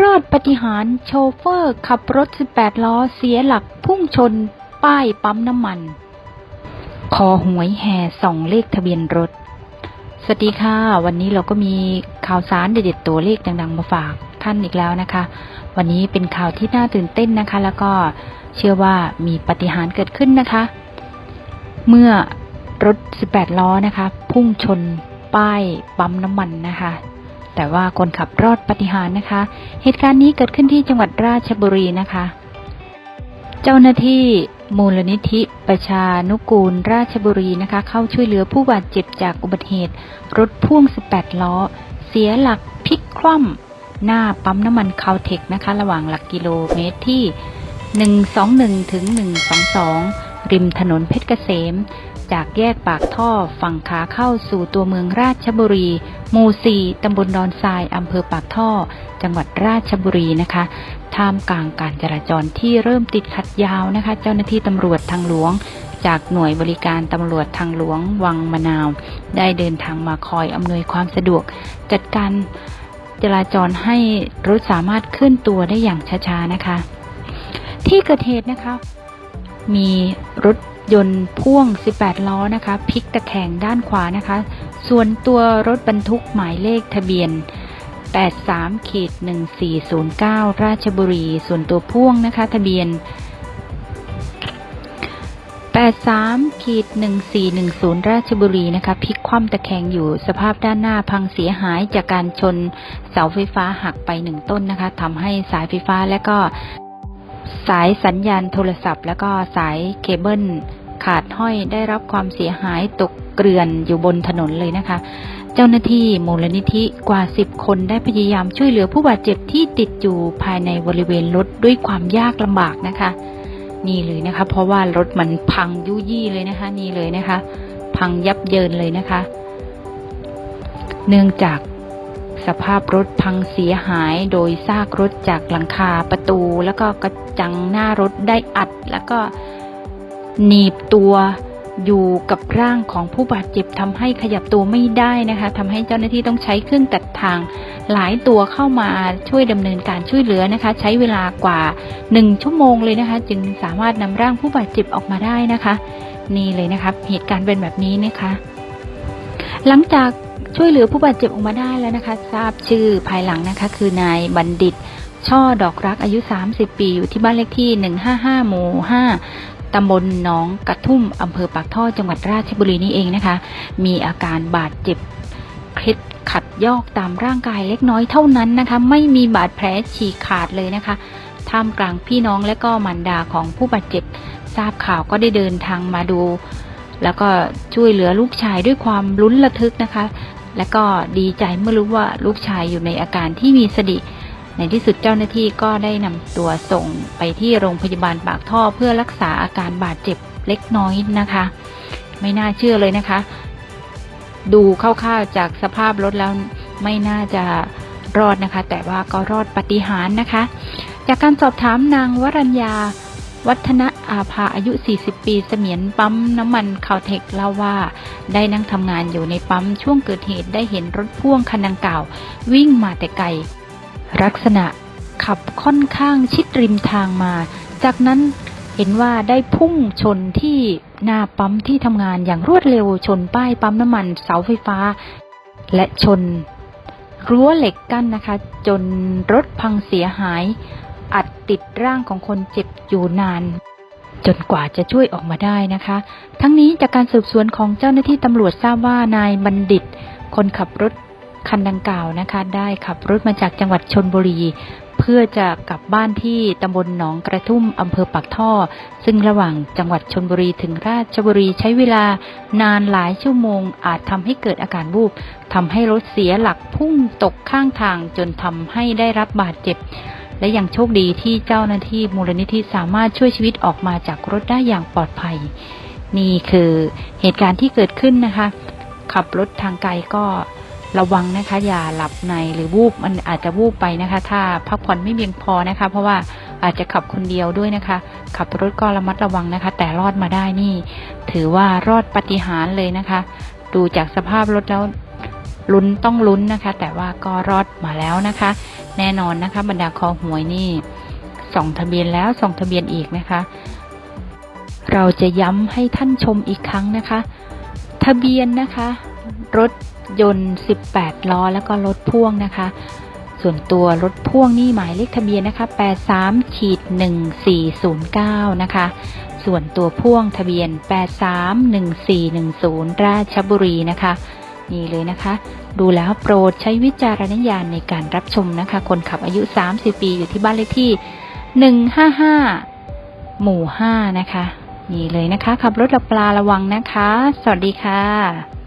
รอดปฏิหารโชเฟอร์ขับรถ 18 ล้อเสียหลักพุ่งชน ป้ายปั๊มน้ำมัน คอหวยแห่ส่องเลขทะเบียนรถ สวัสดีค่ะ วันนี้เราก็มีข่าวสารเด็ดๆตัวเลขดังๆมาฝากท่านอีกแล้วนะคะ วันนี้เป็นข่าวที่น่าตื่นเต้นนะคะ แล้วก็เชื่อว่ามีปฏิหารเกิดขึ้นนะคะ เมื่อรถ 18 ล้อนะคะ พุ่งชนป้ายปั๊มน้ำมันนะคะ แต่ว่าคนขับรอดปฏิหารนะคะ เหตุการณ์นี้เกิดขึ้นที่จังหวัดราชบุรีนะคะ เจ้าหน้าที่มูลนิธิประชานุกูลราชบุรีนะคะ เข้าช่วยเหลือผู้บาดเจ็บจากอุบัติเหตุ รถพ่วง 18 ล้อ เสียหลักพลิกคว่ำหน้าปั๊มน้ำมันคาวเทคนะคะ ระหว่างหลักกิโลเมตรที่ 121 ถึง 122 ริมถนนเพชรเกษม จากแยกปากท่อฝั่งขาเข้าสู่ตัวเมืองราชบุรีหมู่4ตำบลดอนทรายอำเภอปากท่อ จังหวัดราชบุรีนะคะ ท่ามกลางการจราจรที่เริ่มติดขัดยาวนะคะ เจ้าหน้าที่ตำรวจทางหลวง จากหน่วยบริการตำรวจทางหลวงวังมะนาว ได้เดินทางมาคอยอำนวยความสะดวก จัดการจราจรให้รถสามารถเคลื่อนตัวได้อย่างช้าๆนะคะ ที่เกิดเหตุนะคะ มีรถ ยนต์พ่วง 18 ล้อนะคะพลิกตะแคงด้านขวานะคะ ส่วนตัวรถบรรทุกหมายเลขทะเบียน 83ขีด1409 ราชบุรี ส่วนตัวพ่วงนะคะ ทะเบียน 83ขีด1410 ราชบุรีนะคะพลิกคว่ำตะแคงอยู่สภาพด้านหน้าพังเสียหายจากการชนเสาไฟฟ้าหักไปหนึ่งต้นนะคะทำให้สายไฟฟ้าและก็ สายสัญญาณโทรศัพท์ แล้วก็สายเคเบิลขาดห้อยได้รับความเสียหายตกเกลื่อนอยู่บนถนนเลยนะคะ เจ้าหน้าที่มูลนิธิกว่า 10 คนได้พยายามช่วยเหลือผู้บาดเจ็บที่ติดอยู่ภายในบริเวณรถด้วยความยากลำบากนะคะ นี่เลยนะคะ เพราะว่ารถมันพังยุยี่เลยนะคะ นี่เลยนะคะ พังยับเยินเลยนะคะ เนื่องจาก สภาพรถพังเสียหายโดยซากรถจากหลังคาประตู แล้วก็กระจังหน้ารถได้อัด แล้วก็หนีบตัวอยู่กับร่างของผู้บาดเจ็บทำให้ขยับตัวไม่ได้นะคะทำให้เจ้าหน้าที่ต้องใช้เครื่องตัดทาง หลายตัวเข้ามาช่วยดำเนินการช่วยเหลือนะคะ ใช้เวลากว่า 1 ชั่วโมงเลยนะคะ จึงสามารถนำร่างผู้บาดเจ็บออกมาได้นะคะ นี่เลยนะคะเหตุการณ์เป็นแบบนี้นะคะ หลังจาก ช่วยเหลือผู้บาดเจ็บออกมาได้แล้วนะคะ ทราบชื่อภายหลังนะคะ คือนายบัณฑิต ช่อดอกรักอายุ 30 ปี อยู่ที่บ้านเลขที่ 155 หมู่ 5 ตำบลหนองกระทุ่มอำเภอปากท่อจังหวัดราชบุรีนี่เองนะคะ มีอาการบาดเจ็บเคล็ดขัดยอกตามร่างกายเล็กน้อยเท่านั้นนะคะ ไม่มีบาดแผลฉีกขาดเลยนะคะท่ามกลางพี่น้องและก็มารดาของผู้บาดเจ็บ ทราบข่าวก็ได้เดินทางมาดู แล้วก็ช่วยเหลือลูกชายด้วยความลุ้นระทึกนะคะ และก็ดีใจเมื่อรู้ว่าลูกชายอยู่ในอาการที่มีสติในที่สุดเจ้าหน้าที่ก็ได้นำตัวส่งไปที่โรงพยาบาลปากท่อเพื่อรักษาอาการบาดเจ็บเล็กน้อยนะคะ ไม่น่าเชื่อเลยนะคะ ดูคร่าวๆจากสภาพรถแล้วไม่น่าจะรอดนะคะ แต่ว่าก็รอดปฏิหารนะคะ จากการสอบถามนางวรัญญา วัฒนอาภาอายุ 40 ปี เสมียนปั๊มน้ำมันคาวเทคเล่าว่า ได้นั่งทำงานอยู่ในปั๊มช่วงเกิดเหตุได้เห็นรถพ่วงคันดังกล่าว วิ่งมาแต่ไกล ลักษณะขับค่อนข้างชิดริมทางมา จากนั้นเห็นว่าได้พุ่งชนที่หน้าปั๊มที่ทำงานอย่างรวดเร็วชนป้ายปั๊มน้ำมันเสาไฟฟ้า และชนรั้วเหล็กกั้นนะคะ จนรถพังเสียหาย อัดติดร่างของคนเจ็บอยู่นาน จนกว่าจะช่วยออกมาได้นะคะ ทั้งนี้จากการสืบสวนของเจ้าหน้าที่ตำรวจทราบว่านายบัณฑิต คนขับรถคันดังกล่าวนะคะ ได้ขับรถมาจากจังหวัดชนบุรีเพื่อจะกลับบ้านที่ตำบลหนองกระทุ่มอำเภอปากท่อ ซึ่งระหว่างจังหวัดชนบุรีถึงราชบุรีใช้เวลานานหลายชั่วโมง อาจทำให้เกิดอาการวูบทำให้รถเสียหลักพุ่งตกข้างทางจนทำให้ได้รับบาดเจ็บ และยังโชคดีที่เจ้าหน้าที่มูลนิธิสามารถช่วยชีวิตออกมาจากรถได้อย่างปลอดภัย นี่คือเหตุการณ์ที่เกิดขึ้นนะคะ ขับรถทางไกลก็ระวังนะคะ อย่าหลับในหรือวูบมันอาจจะวูบไปนะคะ ถ้าพักผ่อนไม่เพียงพอนะคะ เพราะว่าอาจจะขับคนเดียวด้วยนะคะ ขับรถก็ระมัดระวังนะคะ แต่รอดมาได้นี่ ถือว่ารอดปาฏิหารย์เลยนะคะ ดูจากสภาพรถแล้วลุ้นต้องลุ้นนะคะ แต่ว่าก็รอดมาแล้วนะคะ แน่นอนนะคะ บรรดาคอหวยนี่ส่องทะเบียนแล้วส่องทะเบียนอีกนะคะ เราจะย้ำให้ท่านชมอีกครั้งนะคะ ทะเบียนนะคะ รถยนต์ 18 ล้อแล้วก็รถพ่วงนะคะ ส่วนตัวรถพ่วงนี่หมายเลขทะเบียนนะคะ 83ขีด1409 นะคะ ส่วนตัวพ่วงทะเบียน 831410 ราชบุรีนะคะ นี่เลยนะคะ ดูแล้วโปรดใช้วิจารณญาณในการรับชมนะคะ คนขับอายุ 30 ปีอยู่ที่บ้านเลขที่ 155 หมู่ 5 นะคะ นี่เลยนะคะ ขับรถหลับปลาระวังนะคะ สวัสดีค่ะ